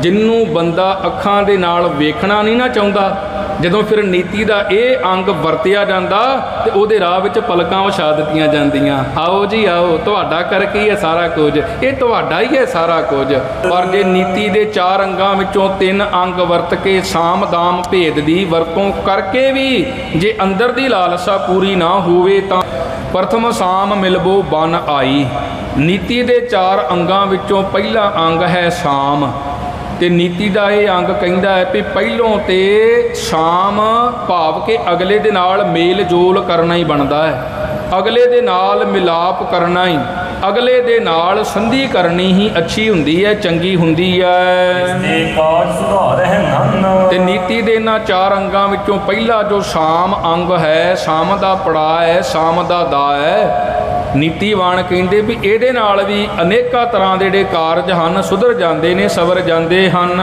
ਜਿੰਨੂੰ ਬੰਦਾ ਅੱਖਾਂ ਦੇ ਨਾਲ ਵੇਖਣਾ ਨਹੀਂ ਨਾ ਚਾਹੁੰਦਾ, ਜਦੋਂ ਫਿਰ ਨੀਤੀ ਦਾ ਇਹ ਅੰਗ ਵਰਤਿਆ ਜਾਂਦਾ ਤੇ ਉਹਦੇ ਰਾਹ ਵਿੱਚ ਪਲਕਾਂ ਵਿਛਾ ਦਿੱਤੀਆਂ ਜਾਂਦੀਆਂ। ਆਓ ਜੀ ਆਓ, ਤੁਹਾਡਾ ਕਰਕੇ ਹੀ ਹੈ ਸਾਰਾ ਕੁਝ? ਇਹ ਤੁਹਾਡਾ ਹੀ ਹੈ ਸਾਰਾ ਕੁਝ। ਪਰ ਜੇ ਨੀਤੀ ਦੇ ਚਾਰ ਅੰਗਾਂ ਵਿੱਚੋਂ ਤਿੰਨ ਅੰਗ ਵਰਤ ਕੇ ਸਾਮ ਦਾਮ ਭੇਦ ਦੀ ਵਰਤੋਂ ਕਰਕੇ ਵੀ ਜੇ ਅੰਦਰ ਦੀ ਲਾਲਸਾ ਪੂਰੀ ਨਾ ਹੋਵੇ ਤਾਂ ਪ੍ਰਥਮ ਸਾਮ ਮਿਲਬੋ ਬਨ ਆਈ। ਨੀਤੀ ਦੇ ਚਾਰ ਅੰਗਾਂ ਵਿੱਚੋਂ ਪਹਿਲਾ ਅੰਗ ਹੈ ਸਾਮ। ਤੇ ਨੀਤੀ ਦਾ ਇਹ ਅੰਗ ਕਹਿੰਦਾ ਹੈ ਵੀ ਪਹਿਲੋਂ ਤੇ ਸ਼ਾਮ ਭਾਵ ਕਿ ਅਗਲੇ ਦੇ ਨਾਲ ਮੇਲ ਜੋਲ ਕਰਨਾ ਹੀ ਬਣਦਾ ਹੈ। ਅਗਲੇ ਦੇ ਨਾਲ ਮਿਲਾਪ ਕਰਨਾ ਹੀ ਅਗਲੇ ਦੇ ਨਾਲ ਸੰਧੀ ਕਰਨੀ ਹੀ ਅੱਛੀ ਹੁੰਦੀ ਹੈ ਚੰਗੀ ਹੁੰਦੀ ਹੈ। ਦੇ ਕਾਜ ਸੁਧਾਰ ਹੈ ਨਨ। ਤੇ ਨੀਤੀ ਦੇ ਇਹਨਾਂ ਚਾਰ ਅੰਗਾਂ ਵਿੱਚੋਂ ਪਹਿਲਾ ਜੋ ਸ਼ਾਮ ਅੰਗ ਹੈ ਸ਼ਾਮ ਦਾ ਪੜਾ ਹੈ ਸ਼ਾਮ ਦਾ ਦਾ ਹੈ ਨੀਤੀਵਾਨ ਕਹਿੰਦੇ ਵੀ ਇਹਦੇ ਨਾਲ ਵੀ ਅਨੇਕਾਂ ਤਰ੍ਹਾਂ ਦੇ ਜਿਹੜੇ ਕਾਰਜ ਹਨ ਸੁਧਰ ਜਾਂਦੇ ਨੇ ਸਵਰ ਜਾਂਦੇ ਹਨ।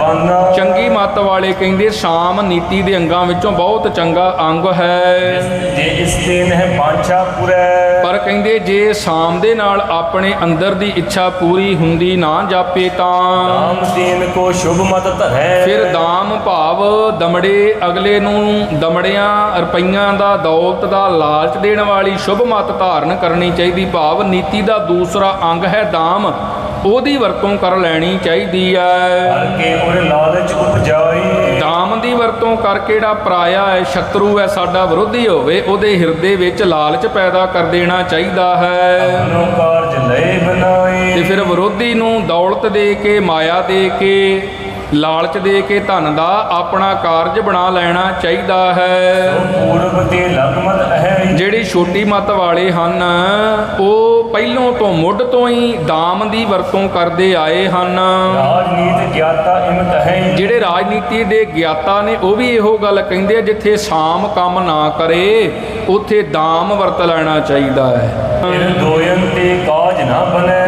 ਬੰਨ ਚੰਗੀ ਮੱਤ ਵਾਲੇ ਕਹਿੰਦੇ ਸ਼ਾਮ ਨੀਤੀ ਦੇ ਅੰਗਾਂ ਵਿੱਚੋਂ ਬਹੁਤ ਚੰਗਾ ਅੰਗ ਹੈ। ਜੇ ਇਸ ਤੇ ਨਹਿ ਪਾਂਛਾ ਪੁਰੈ। ਪਰ ਕਹਿੰਦੇ ਜੇ ਸ਼ਾਮ ਦੇ ਨਾਲ ਆਪਣੇ ਅੰਦਰ ਦੀ ਇੱਛਾ ਪੂਰੀ ਹੁੰਦੀ ਨਾ ਜਾਪੇ ਤਾਂ। ਰਾਮ ਦੀਨ ਕੋ ਸ਼ੁਭ ਮਤ ਧਰੈ। ਫਿਰ ਦਾਮ ਭਾਵ ਦਮੜੇ ਅਗਲੇ ਨੂੰ ਦਮੜਿਆਂ ਰੁਪਈਆਂ ਦਾ ਦੌਲਤ ਦਾ ਲਾਲਚ ਦੇਣ ਵਾਲੀ ਸ਼ੁਭ ਮਤ ਧਾਰਨ ਕਰਨੀ ਚਾਹੀਦੀ ਭਾਵ ਨੀਤੀ ਦਾ ਦੂਸਰਾ ਅੰਗ ਹੈ ਦਾਮ ਉਹਦੀ ਵਰਤੋਂ ਕਰ ਲੈਣੀ ਚਾਹੀਦੀ ਹੈ ਹਰ ਕੇ ਉਰ ਲਾਲਚ ਉਪਜਾਈ ਦਾਮ ਦੀ ਵਰਤੋਂ ਕਰਕੇ ਜਿਹੜਾ ਪਰਾਇਆ ਹੈ ਸ਼ਤਰੂ ਹੈ ਸਾਡਾ ਵਿਰੋਧੀ ਹੋਵੇ ਉਹਦੇ ਹਿਰਦੇ ਵਿੱਚ ਲਾਲਚ ਪੈਦਾ ਕਰ ਦੇਣਾ ਚਾਹੀਦਾ ਹੈ। ਕਾਰਜ ਤੇ ਫਿਰ ਵਿਰੋਧੀ ਨੂੰ ਦੌਲਤ ਦੇ ਕੇ ਮਾਇਆ ਦੇ ਕੇ ਲਾਲਚ ਦੇ ਕੇ ਧਨ ਦਾ ਆਪਣਾ ਕਾਰਜ ਬਣਾ ਲੈਣਾ ਚਾਹੀਦਾ ਹੈ। ਪੂਰਬ ਤੇ ਛੋਟੀ ਮਤ ਵਾਲੇ ਹਨ ਉਹ ਪਹਿਲੋਂ ਤੋਂ ਮੁੱਢ ਤੋਂ ਹੀ ਦਾਮ ਦੀ ਵਰਤੋਂ ਕਰਦੇ ਆਏ ਹਨ। ਰਾਜਨੀਤ ਗਿਆਤਾ ਇਮਤ ਹੈ ਜਿਹੜੇ ਰਾਜਨੀਤੀ ਦੇ ਗਿਆਤਾ ਨੇ ਉਹ ਵੀ ਇਹੋ ਗੱਲ ਕਹਿੰਦੇ ਆ ਜਿੱਥੇ ਸਾਮ ਕੰਮ ਨਾ ਕਰੇ ਉੱਥੇ ਦਾਮ ਵਰਤ ਲੈਣਾ ਚਾਹੀਦਾ ਹੈ। ਦੋਇਨ ਤੇ ਕਾਜ ਨਾ ਜੇ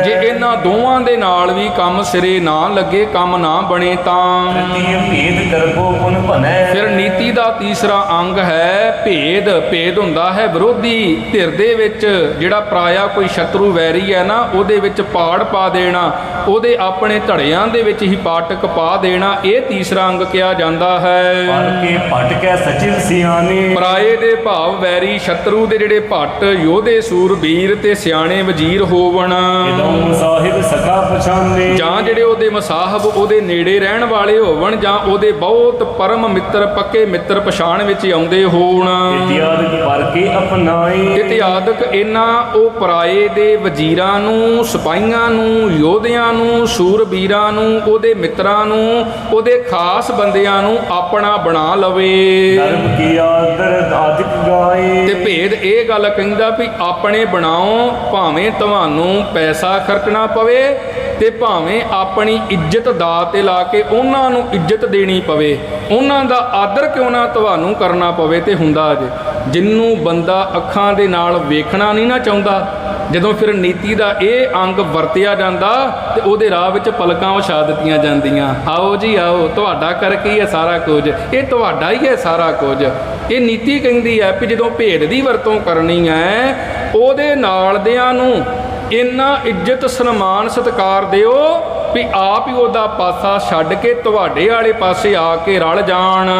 ਇਹਨਾਂ ਦੋਵਾਂ ਦੇ ਨਾਲ ਵੀ ਕੰਮ ਸਿਰੇ ਨਾ ਲੱਗੇ ਕੰਮ ਨਾ ਬਣੇ ਤਾਂ। ਤੀਏ ਭੇਦ ਕਰਬੋ ਪੁਨ ਭਨੈ ਫਿਰ ਨੀਤੀ ਦਾ ਤੀਸਰਾ ਅੰਗ ਹੈ ਭੇਦ। ਭੇਦ ਹੁੰਦਾ ਹੈ ਵਿਰੋਧੀ ਧਿਰ ਦੇ ਵਿੱਚ ਜਿਹੜਾ ਪਰਾਇਆ ਕੋਈ ਸ਼ਤਰੂ ਵੈਰੀ ਹੈ ਨਾ ਉਹਦੇ ਵਿੱਚ ਪਾੜ ਪਾ ਦੇਣਾ ਉਹਦੇ ਆਪਣੇ ਧੜਿਆਂ ਦੇ ਵਿੱਚ ਹੀ ਪਾਟਕ ਪਾ ਦੇਣਾ ਇਹ ਤੀਸਰਾ ਅੰਗ ਕਿਹਾ ਜਾਂਦਾ ਹੈ। ਪੜ ਕੇ ਭਟਕੈ ਸਚਿਵ ਸਿਆਣੇ। ਪਰਾਏ ਦੇ ਭਾਵ ਵੈਰੀ ਸ਼ਤਰੂ ਦੇ ਜਿਹੜੇ ਭੱਟ ਯੋਧੇ ਸੂਰਬੀਰ ਤੇ ਸਿਆਣੇ ਵਜ਼ੀਰ ਹੋਵਣ। ਇਦਮ ਸਾਹਿਬ ਉਹਦੇ ਮਸਾਹਬ ਉਹਦੇ ਨੇੜੇ ਰਹਿਣ ਵਾਲੇ ਹੋਵਣ ਜਾਂ ਉਹਦੇ ਬਹੁਤ ਪਰਮ ਮਿੱਤਰ ਪੱਕੇ ਮਿੱਤਰ ਪਛਾਣ ਵਿੱਚ ਆਉਂਦੇ ਹੋਣ। ਇਤਿਆਦਿ ਪਰ ਕੇ ਅਪਨਾਈ ਇਤਿਆਦਕ ਇਹਨਾਂ ਉਹ ਪਰਾਏ ਦੇ ਵਜ਼ੀਰਾਂ ਨੂੰ ਸਿਪਾਹੀਆਂ ਨੂੰ ਯੋਧਿਆਂ ਨੂੰ ਸੂਰਬੀਰਾਂ ਨੂੰ ਉਹਦੇ ਮਿੱਤਰਾਂ ਨੂੰ ਉਹਦੇ ਖਾਸ ਬੰਦਿਆਂ ਨੂੰ ਆਪਣਾ ਬਣਾ ਲਵੇ। ਧਰਮ ਕੀ ਆਦਰ ਆਦਿਕ ਗਾਏ। ਤੇ ਭੇਦ ਇਹ ਗੱਲ ਕਹਿੰਦਾ ਵੀ ਆਪਣੇ ਬਣਾਓ ਭਾਵੇਂ ਤੁਹਾਨੂੰ ਪੈਸਾ ਖਰਚਣਾ ਪਵੇ ਤੇ ਭਾਵੇਂ ਆਪਣੀ ਇੱਜ਼ਤ ਦਾ ਤੇ ਲਾ ਕੇ ਉਹਨਾਂ ਨੂੰ ਇੱਜ਼ਤ ਦੇਣੀ ਪਵੇ, ਉਹਨਾਂ ਦਾ ਆਦਰ ਕਿਉਂ ਨਾ ਤੁਹਾਨੂੰ ਕਰਨਾ ਪਵੇ ਤੇ ਹੁੰਦਾ ਜੇ ਜਿੰਨੂੰ ਬੰਦਾ ਅੱਖਾਂ ਦੇ ਨਾਲ ਵੇਖਣਾ ਨਹੀਂ ਨਾ ਚਾਹੁੰਦਾ, ਜਦੋਂ ਫਿਰ ਨੀਤੀ ਦਾ ਇਹ ਅੰਗ ਵਰਤਿਆ ਜਾਂਦਾ ਤੇ ਉਹਦੇ ਰਾਹ ਵਿੱਚ ਪਲਕਾਂ ਵਿਛਾ ਦਿੱਤੀਆਂ ਜਾਂਦੀਆਂ। ਆਓ ਜੀ ਆਓ, ਤੁਹਾਡਾ ਕਰਕੇ ਹੀ ਹੈ ਸਾਰਾ ਕੁਝ? ਇਹ ਤੁਹਾਡਾ ਹੀ ਹੈ ਸਾਰਾ ਕੁਝ। ਇਹ ਨੀਤੀ ਕਹਿੰਦੀ ਹੈ ਕਿ ਜਦੋਂ ਭੇਦ ਦੀ ਵਰਤੋਂ ਕਰਨੀ ਹੈ, ਉਹਦੇ ਨਾਲ ਦਿਆਂ ਨੂੰ ਇੰਨਾ ਇੱਜ਼ਤ ਸਨਮਾਨ ਸਤਿਕਾਰ ਦਿਓ ਵੀ ਆਪ ਹੀ ਉਹਦਾ ਪਾਸਾ ਛੱਡ ਕੇ ਤੁਹਾਡੇ ਵਾਲੇ ਪਾਸੇ ਆ ਕੇ ਰਲ ਜਾਣ।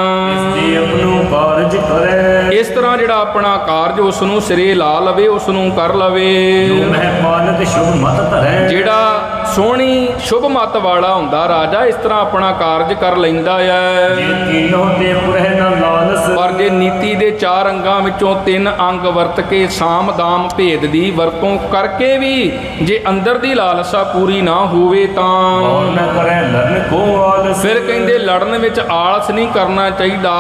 ਤੇ ਆਪਣੋ ਕਾਰਜ ਕਰੈ। ਇਸ ਤਰ੍ਹਾਂ ਜਿਹੜਾ ਆਪਣਾ ਕਾਰਜ ਉਸ ਨੂੰ ਸਿਰੇ ਲਾ ਲਵੇ ਉਸ ਨੂੰ ਕਰ ਲਵੇ। ਮਹਿ ਮਾਨਤ ਸ਼ੁਭ ਮਤ ਧਰੈ। ਜਿਹੜਾ ਸੋਹਣੀ ਸ਼ੁਭ ਮਤ ਵਾਲਾ ਹੁੰਦਾ ਰਾਜਾ ਇਸ ਤਰ੍ਹਾਂ ਆਪਣਾ ਕਾਰਜ ਕਰ ਲੈਂਦਾ ਹੈ। ਜੇ ਤੀਨੋਂ ਤੇ ਪੁਰਹਿ ਨਾ ਲਾਲਸ। ਪਰ ਜੇ ਨੀਤੀ ਚਾਰ ਅੰਗਾਂ ਵਿੱਚੋਂ ਤਿੰਨ ਅੰਗ ਵਰਤ ਕੇ ਸਾਮ ਦਾਮ ਭੇਦ ਦੀ ਵਰਤੋਂ ਕਰਕੇ ਵੀ ਜੇ ਅੰਦਰ ਦੀ ਲਾਲਸਾ ਪੂਰੀ ਨਾ ਹੋਵੇ ਤਾਂ ਔਰ ਨ ਕਰੈ ਲਰਨ ਕੋ ਆਲਸ? ਫਿਰ ਕਹਿੰਦੇ ਲੜਨ ਵਿੱਚ ਆਲਸ ਨਹੀਂ ਕਰਨਾ ਚਾਹੀਦਾ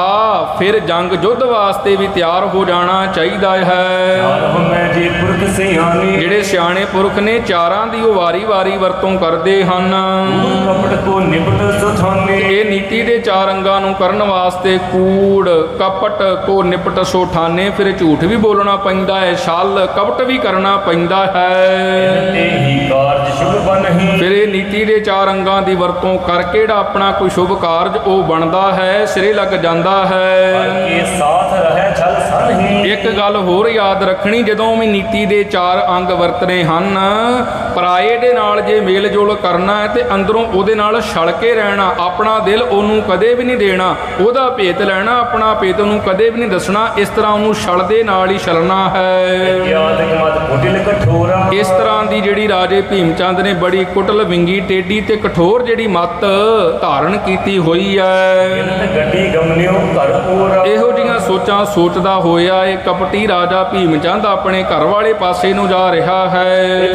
ਫਿਰ ਜੰਗ ਯੁੱਧ ਵਾਸਤੇ ਵੀ ਤਿਆਰ ਹੋ ਜਾਣਾ ਚਾਹੀਦਾ ਹੈ। ਚਾਰ ਮੈਂ ਜੇ ਪੁਰਖ ਸਿਆਣੇ ਜਿਹੜੇ ਸਿਆਣੇ ਪੁਰਖ ਨੇ ਚਾਰਾਂ ਦੀ ਉਹ ਵਾਰੀ-ਵਾਰੀ ਵਰਤੋਂ ਕਰਦੇ ਹਨ। ਕੂੜ ਕਪਟ ਕੋ ਨਿਪਟ ਸੁਥਾਨੇ। ਇਹ ਨੀਤੀ ਦੇ ਚਾਰ ਅੰਗਾਂ ਨੂੰ ਕਰਨ ਵਾਸਤੇ ਕੂੜ ਕਪਟ ਕੋ ਨਿਪਟ ਸੋ ਠਾਨੇ ਫਿਰ ਝੂਠ ਵੀ ਬੋਲਣਾ ਪੈਂਦਾ ਹੈ ਛਲ ਕਪਟ ਵੀ ਕਰਨਾ ਪੈਂਦਾ ਹੈ। ਤੇ ਹੀ ਕਾਰਜ ਸ਼ੁਭ ਬਨਹੀ ਫਿਰ ਇਹ ਨੀਤੀ ਦੇ ਚਾਰ ਅੰਗਾਂ ਦੀ ਵਰਤੋਂ ਕਰਕੇ ਜਿਹੜਾ ਆਪਣਾ ਕੋਈ ਸ਼ੁਭ ਕਾਰਜ ਉਹ ਬਣਦਾ ਹੈ ਸਿਰੇ ਲੱਗ ਜਾਂਦਾ ਹੈ। ਕੇ ਸਾਥ ਰਹਿ ਛਲ ਸੰਹੀ ਇੱਕ ਗੱਲ ਹੋਰ ਯਾਦ ਰੱਖਣੀ ਜਦੋਂ ਵੀ ਨੀਤੀ ਦੇ ਚਾਰ ਅੰਗ ਵਰਤਨੇ ਹਨ ਪਰਾਏ ਦੇ ਨਾਲ ਜੇ ਮੇਲ ਜੋਲ ਕਰਨਾ ਹੈ ਤੇ ਅੰਦਰੋਂ ਉਹਦੇ ਨਾਲ ਛਲ ਕੇ ਰਹਿਣਾ ਆਪਣਾ ਦਿਲ ਉਹਨੂੰ ਕਦੇ ਵੀ ਨਹੀਂ ਦੇਣਾ ਉਹਦਾ ਭੇਤ ਲੈਣਾ ਆਪਣਾ ਭੇਤ ਉਹਨੂੰ ਕਦੇ ਵੀ ਨਹੀਂ ਦੱਸਣਾ। ਇਸ ਤਰ੍ਹਾਂ ਉਹਨੂੰ ਛਲ ਦੇ ਨਾਲ ਹੀ ਛਲਣਾ ਹੈ। ਇਸ ਤਰ੍ਹਾਂ ਦੀ ਜਿਹੜੀ ਰਾਜੇ ਭੀਮ ਚੰਦ ਨੇ ਬੜੀ ਕੁਟਲ ਵਿੰਗੀ ਟੇਡੀ ਤੇ ਕਠੋਰ ਜਿਹੜੀ ਮੱਤ ਧਾਰਨ ਕੀਤੀ ਹੋਈ ਹੈ। ਇਹੋ ਜੀਆਂ ਸੋਚਾਂ ਸੋਚਦਾ ਹੋਇਆ ਇਹ ਕਪਟੀ ਰਾਜਾ ਭੀਮ ਚੰਦ ਆਪਣੇ ਘਰ ਵਾਲੇ ਪਾਸੇ ਨੂੰ ਜਾ ਰਿਹਾ ਹੈ।